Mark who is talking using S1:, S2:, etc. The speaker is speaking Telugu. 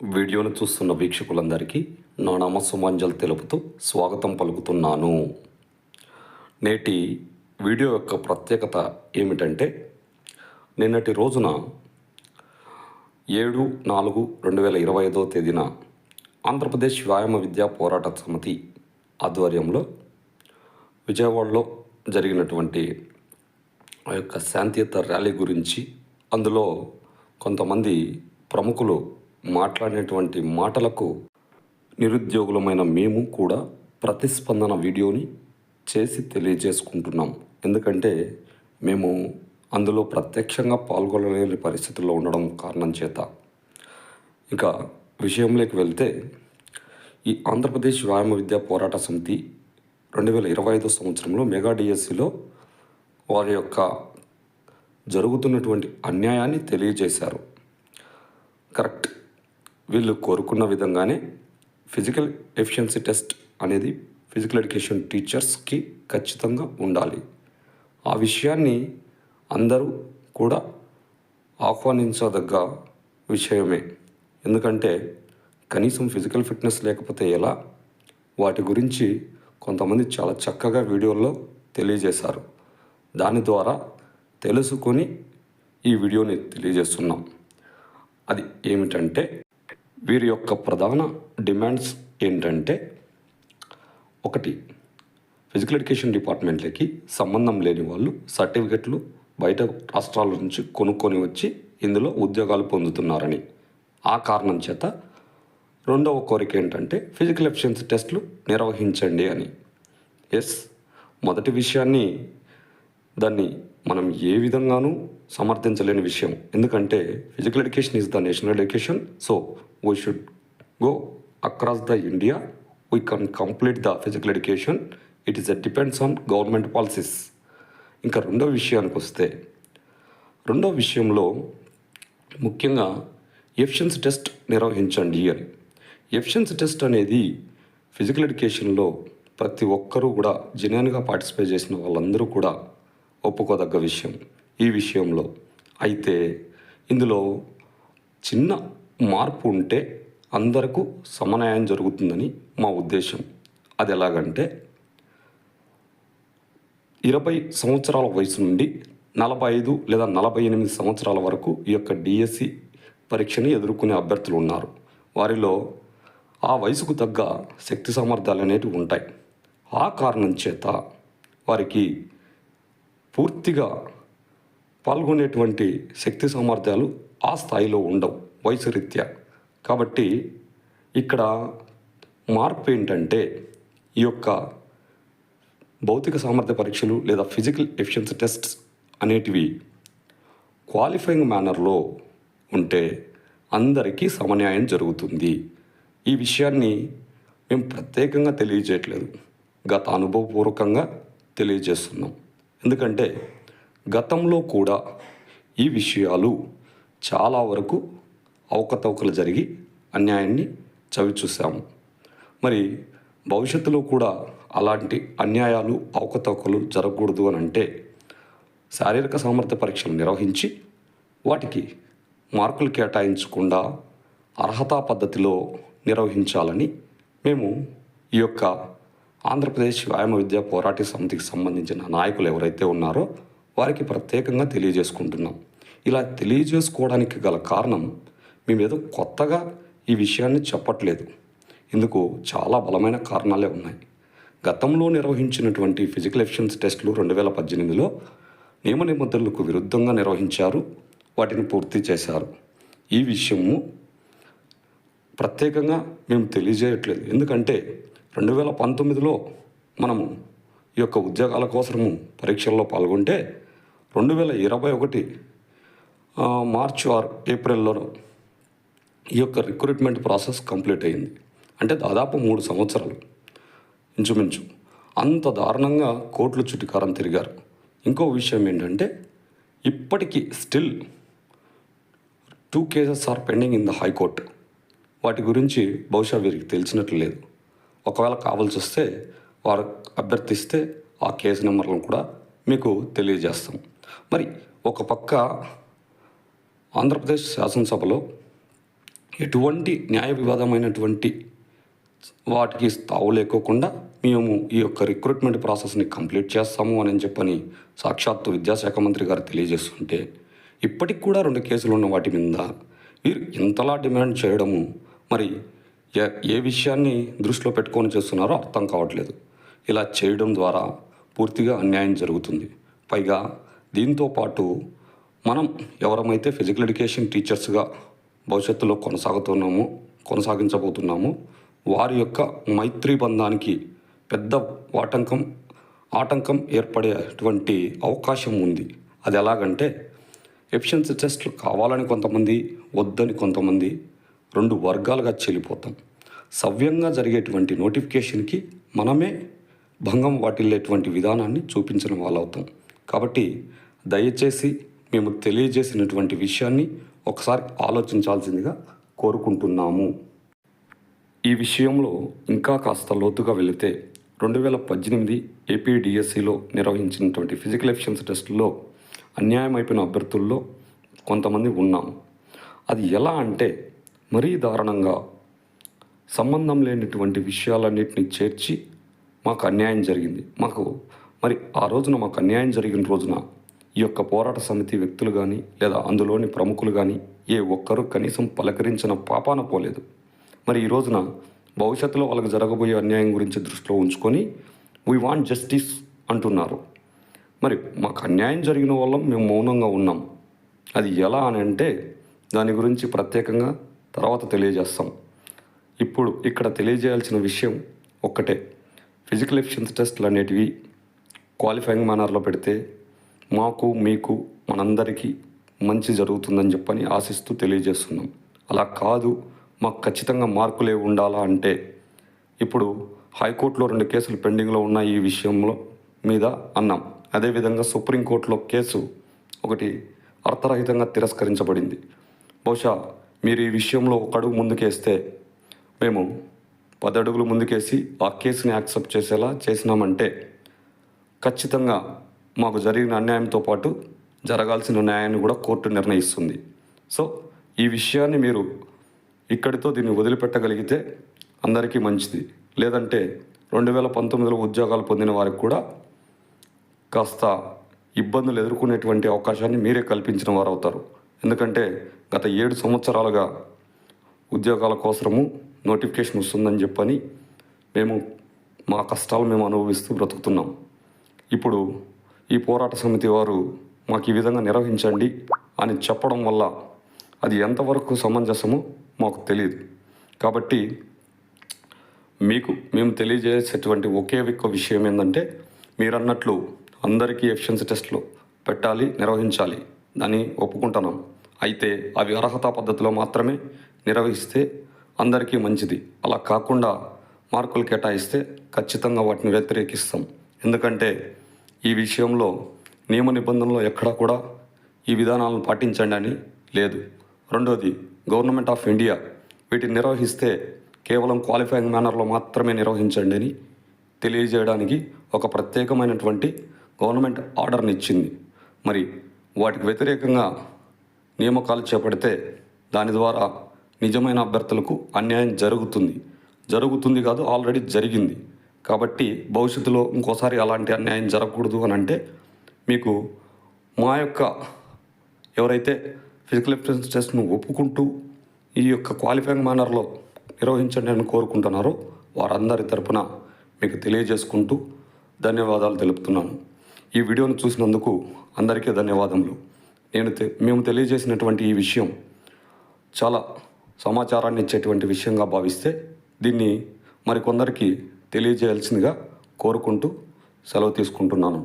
S1: వీడియోను చూస్తున్న వీక్షకులందరికీ నా నామ తెలుపుతూ స్వాగతం పలుకుతున్నాను. నేటి వీడియో యొక్క ప్రత్యేకత ఏమిటంటే నిన్నటి రోజున ఏడు నాలుగు రెండు వేల ఇరవై ఐదో తేదీన ఆంధ్రప్రదేశ్ వ్యాయామ విద్యా పోరాట సమితి ఆధ్వర్యంలో విజయవాడలో జరిగినటువంటి ఆ యొక్క శాంతియుత ర్యాలీ గురించి అందులో కొంతమంది ప్రముఖులు మాట్లాడినటువంటి మాటలకు నిరుద్యోగులమైన మేము కూడా ప్రతిస్పందన వీడియోని చేసి తెలియజేసుకుంటున్నాం. ఎందుకంటే మేము అందులో ప్రత్యక్షంగా పాల్గొనలేని పరిస్థితుల్లో ఉండడం కారణం చేత. ఇక విషయంలోకి వెళ్తే ఈ ఆంధ్రప్రదేశ్ వ్యాయామ విద్యా పోరాట సమితి రెండు వేల ఇరవై ఐదో సంవత్సరంలో మెగా డిఎస్సిలో వారి యొక్క జరుగుతున్నటువంటి అన్యాయాన్ని తెలియజేశారు. కరెక్ట్. వీళ్ళు కోరుకున్న విధంగానే ఫిజికల్ ఎఫిషియన్సీ టెస్ట్ అనేది ఫిజికల్ ఎడ్యుకేషన్ టీచర్స్కి ఖచ్చితంగా ఉండాలి. ఆ విషయాన్ని అందరూ కూడా ఆహ్వానించదగ్గ విషయమే. ఎందుకంటే కనీసం ఫిజికల్ ఫిట్నెస్ లేకపోతే ఎలా? వాటి గురించి కొంతమంది చాలా చక్కగా వీడియోల్లో తెలియజేశారు. దాని ద్వారా తెలుసుకొని ఈ వీడియోని తెలియజేస్తున్నాం. అది ఏమిటంటే వీరి యొక్క ప్రధాన డిమాండ్స్ ఏంటంటే ఒకటి ఫిజికల్ ఎడ్యుకేషన్ డిపార్ట్మెంట్లకి సంబంధం లేని వాళ్ళు సర్టిఫికెట్లు బయట రాష్ట్రాల నుంచి కొనుక్కొని వచ్చి ఇందులో ఉద్యోగాలు పొందుతున్నారని. ఆ కారణం చేత రెండవ కోరిక ఏంటంటే ఫిజికల్ ఎఫిషియన్సీ టెస్ట్లు నిర్వహించండి అని. ఎస్ మొదటి విషయాన్ని దాన్ని మనం ఏ విధంగానూ సమర్థించలేని విషయం. ఎందుకంటే physical education is the national education so we should go across the India we can complete the physical education it is a depends on government policies ఇంకా రెండో విషయానికి వస్తే రెండో విషయంలో ముఖ్యంగా ఎఫిషియన్స్ టెస్ట్ నిర్వహించండి అని. ఎఫిషియన్స్ టెస్ట్ అనేది ఫిజికల్ ఎడ్యుకేషన్లో ప్రతి ఒక్కరూ కూడా జెన్యున్గా పార్టిసిపేట్ చేసిన వాళ్ళందరూ కూడా ఒప్పుకోదగ్గ విషయం. ఈ విషయంలో. అయితే ఇందులో చిన్న మార్పు ఉంటే అందరకు సమన్వయం జరుగుతుందని మా ఉద్దేశం. అది ఎలాగంటే ఇరవై సంవత్సరాల వయసు నుండి నలభై ఐదు లేదా నలభై ఎనిమిది సంవత్సరాల వరకు ఈ యొక్క డిఎస్సి పరీక్షని ఎదుర్కొనే అభ్యర్థులు ఉన్నారు. వారిలో ఆ వయసుకు తగ్గ శక్తి సామర్థ్యాలు అనేటివి ఉంటాయి. ఆ కారణం చేత వారికి పూర్తిగా పాల్గొనేటువంటి శక్తి సామర్థ్యాలు ఆ స్థాయిలో ఉండవు వయసు రీత్యా. కాబట్టి ఇక్కడ మార్పు ఏంటంటే ఈ యొక్క భౌతిక సామర్థ్య పరీక్షలు లేదా ఫిజికల్ ఎఫిషియన్సీ టెస్ట్స్ అనేటివి క్వాలిఫైయింగ్ మేనర్లో ఉంటే అందరికీ సమన్యాయం జరుగుతుంది. ఈ విషయాన్ని మేము ప్రత్యేకంగా తెలియజేయట్లేదు. గత అనుభవపూర్వకంగా తెలియజేస్తున్నాం. ఎందుకంటే గతంలో కూడా ఈ విషయాలు చాలా వరకు అవకతవకలు జరిగి అన్యాయాన్ని చవిచూసాము మరి భవిష్యత్తులో కూడా అలాంటి అన్యాయాలు అవకతవకలు జరగకూడదు అని అంటే శారీరక సామర్థ్య పరీక్షలు నిర్వహించి వాటికి మార్కులు కేటాయించకుండా అర్హతా పద్ధతిలో నిర్వహించాలని మేము ఈ యొక్క ఆంధ్రప్రదేశ్ వ్యాయామ విద్యా పోరాట సమితికి సంబంధించిన నాయకులు ఎవరైతే ఉన్నారో వారికి ప్రత్యేకంగా తెలియజేసుకుంటున్నాం. ఇలా తెలియజేసుకోవడానికి గల కారణం మేము ఏదో కొత్తగా ఈ విషయాన్ని చెప్పట్లేదు. ఇందుకు చాలా బలమైన కారణాలే ఉన్నాయి. గతంలో నిర్వహించినటువంటి ఫిజికల్ ఎఫిషియన్స్ టెస్టులు రెండు వేల పద్దెనిమిదిలో నియమ నిబంధనలకు విరుద్ధంగా నిర్వహించారు. వాటిని పూర్తి చేశారు. ఈ విషయము ప్రత్యేకంగా మేము తెలియజేయట్లేదు. ఎందుకంటే రెండు వేల పంతొమ్మిదిలో మనము ఈ యొక్క ఉద్యోగాల కోసము పరీక్షల్లో పాల్గొంటే రెండు వేల ఇరవై ఒకటి మార్చ్ మార్చి ఆర్ ఏప్రిల్లో ఈ యొక్క రిక్రూట్మెంట్ ప్రాసెస్ కంప్లీట్ అయింది. అంటే దాదాపు మూడు సంవత్సరాలు ఇంచుమించు. అంత దారుణంగా కోట్లు చుట్టుకారం తిరిగారు. ఇంకో విషయం ఏంటంటే ఇప్పటికీ still two cases are pending in the high court. వాటి గురించి బహుశా వీరికి తెలిసినట్లు లేదు. ఒకవేళ కావాల్సి వస్తే వారు అభ్యర్థిస్తే ఆ కేసు నెంబర్లను కూడా మీకు తెలియజేస్తాం. మరి ఒక పక్క ఆంధ్రప్రదేశ్ శాసనసభలో ఎటువంటి న్యాయ వివాదమైనటువంటి వాటికి తావు లేకోకుండా మేము ఈ యొక్క రిక్రూట్మెంట్ ప్రాసెస్ని కంప్లీట్ చేస్తాము అని చెప్పని సాక్షాత్తు విద్యాశాఖ మంత్రి గారు తెలియజేస్తుంటే ఇప్పటికి కూడా రెండు కేసులు ఉన్న వాటి మీద వీరు ఇంతలా డిమాండ్ చేయడము మరి ఏ ఏ విషయాన్ని దృష్టిలో పెట్టుకొని చేస్తున్నారో అర్థం కావట్లేదు. ఇలా చేయడం ద్వారా పూర్తిగా అన్యాయం జరుగుతుంది. పైగా దీంతో పాటు మనం ఎవరమైతే ఫిజికల్ ఎడ్యుకేషన్ టీచర్స్గా భవిష్యత్తులో కొనసాగుతున్నామో కొనసాగించబోతున్నామో వారి యొక్క మైత్రి బంధానికి పెద్ద ఆటంకం ఆటంకం ఏర్పడేటువంటి అవకాశం ఉంది. అది ఎలాగంటే ఎఫిషియన్సీ టెస్ట్లు కావాలని కొంతమంది వద్దని కొంతమంది రెండు వర్గాలుగా చెల్లిపోతాం. సవ్యంగా జరిగేటువంటి నోటిఫికేషన్కి మనమే భంగం వాటిల్లేటువంటి విధానాన్ని చూపించిన వాళ్ళవుతాం. కాబట్టి దయచేసి మేము తెలియజేసినటువంటి విషయాన్ని ఒకసారి ఆలోచించాల్సిందిగా కోరుకుంటున్నాము. ఈ విషయంలో ఇంకా కాస్త లోతుగా వెళితే రెండు వేల పద్దెనిమిది ఏపీడిఎస్సిలో నిర్వహించినటువంటి ఫిజికల్ ఎఫిషియన్స్ టెస్టులో అన్యాయమైపోయిన అభ్యర్థుల్లో కొంతమంది ఉన్నాము అది ఎలా అంటే మరీ దారుణంగా సంబంధం లేనిటువంటి విషయాలన్నింటినీ చేర్చి మాకు అన్యాయం జరిగింది. మాకు మరి ఆ రోజున మాకు అన్యాయం జరిగిన రోజున ఈ యొక్క పోరాట సమితి వ్యక్తులు కానీ లేదా అందులోని ప్రముఖులు కానీ ఏ ఒక్కరూ కనీసం పలకరించిన పాపాన పోలేదు. మరి ఈ రోజున భవిష్యత్తులో వాళ్ళకి జరగబోయే అన్యాయం గురించి దృష్టిలో ఉంచుకొని వీ వాంట్ జస్టిస్ అంటున్నారు. మరి మాకు అన్యాయం జరిగిన వల్ల మేము మౌనంగా ఉన్నాం. అది ఎలా అని అంటే దాని గురించి ప్రత్యేకంగా తర్వాత తెలియజేస్తాం. ఇప్పుడు ఇక్కడ తెలియజేయాల్సిన విషయం ఒక్కటే. ఫిజికల్ ఎఫిషియన్స్ టెస్ట్లు అనేటివి క్వాలిఫైయింగ్ మేనర్లో పెడితే మాకు మీకు మనందరికీ మంచి జరుగుతుందని చెప్పని ఆశిస్తూ తెలియజేస్తున్నాం. అలా కాదు మాకు ఖచ్చితంగా మార్కులే ఉండాలా అంటే ఇప్పుడు హైకోర్టులో రెండు కేసులు పెండింగ్లో ఉన్న ఈ విషయంలో మీద అన్నాం. అదేవిధంగా సుప్రీంకోర్టులో కేసు ఒకటి అర్థరహితంగా తిరస్కరించబడింది. బహుశా మీరు ఈ విషయంలో ఒక అడుగు ముందుకేస్తే మేము పది అడుగులు ముందుకేసి ఆ కేసుని యాక్సెప్ట్ చేసేలా చేసినామంటే ఖచ్చితంగా మాకు జరిగిన అన్యాయంతో పాటు జరగాల్సిన న్యాయాన్ని కూడా కోర్టు నిర్ణయిస్తుంది. సో ఈ విషయాన్ని మీరు ఇక్కడితో దీన్ని వదిలిపెట్టగలిగితే అందరికీ మంచిది. లేదంటే రెండు వేల పంతొమ్మిదిలో ఉద్యోగాలు పొందిన వారికి కూడా కాస్త ఇబ్బందులు ఎదుర్కొనేటువంటి అవకాశాన్ని మీరే కల్పించిన వారు అవుతారు ఎందుకంటే గత ఏడు సంవత్సరాలుగా ఉద్యోగాల కోసము నోటిఫికేషన్ వస్తుందని చెప్పని మేము మా కష్టాలు మేము అనుభవిస్తూ బ్రతుకుతున్నాం. ఇప్పుడు ఈ పోరాట సమితి వారు మాకు ఈ విధంగా నిర్వహించండి అని చెప్పడం వల్ల అది ఎంతవరకు సమంజసమో మాకు తెలియదు. కాబట్టి మీకు మేము తెలియజేసేటువంటి ఒకే ఒక్క విషయం ఏంటంటే మీరు అన్నట్లు అందరికీ ఎఫిషియన్సీ టెస్ట్లు పెట్టాలి నిర్వహించాలి. దాన్ని ఒప్పుకుంటున్నాం. అయితే అవి అర్హత పద్ధతిలో మాత్రమే నిర్వహిస్తే అందరికీ మంచిది. అలా కాకుండా మార్కులు కేటాయిస్తే ఖచ్చితంగా వాటిని వ్యతిరేకిస్తాం. ఎందుకంటే ఈ విషయంలో నియమ నిబంధనలు ఎక్కడా కూడా ఈ విధానాలను పాటించండి అని లేదు. రెండోది గవర్నమెంట్ ఆఫ్ ఇండియా వీటిని నిర్వహిస్తే కేవలం క్వాలిఫైయింగ్ మేనర్లో మాత్రమే నిర్వహించండి అని తెలియజేయడానికి ఒక ప్రత్యేకమైనటువంటి గవర్నమెంట్ ఆర్డర్ని ఇచ్చింది. మరి వాటికి వ్యతిరేకంగా నియామకాలు చేపడితే దాని ద్వారా నిజమైన అభ్యర్థులకు అన్యాయం జరుగుతుంది. జరుగుతుంది కాదు ఆల్రెడీ జరిగింది. కాబట్టి భవిష్యత్తులో ఇంకోసారి అలాంటి అన్యాయం జరగకూడదు అని అంటే మీకు మా యొక్క ఎవరైతే ఫిజికల్ ఎఫిషియన్స్ టెస్ట్ను ఒప్పుకుంటూ ఈ యొక్క క్వాలిఫైయింగ్ మేనర్లో నిర్వహించండి అని కోరుకుంటున్నారో వారందరి తరపున మీకు తెలియజేసుకుంటూ ధన్యవాదాలు తెలుపుతున్నాను. ఈ వీడియోను చూసినందుకు అందరికీ ధన్యవాదములు. నేను తె- మేము తెలియజేసినటువంటి ఈ విషయం చాలా సమాచారాన్ని ఇచ్చేటువంటి విషయంగా భావిస్తే దీన్ని మరికొందరికి తెలియజేయాల్సిందిగా కోరుకుంటూ సెలవు తీసుకుంటున్నాను.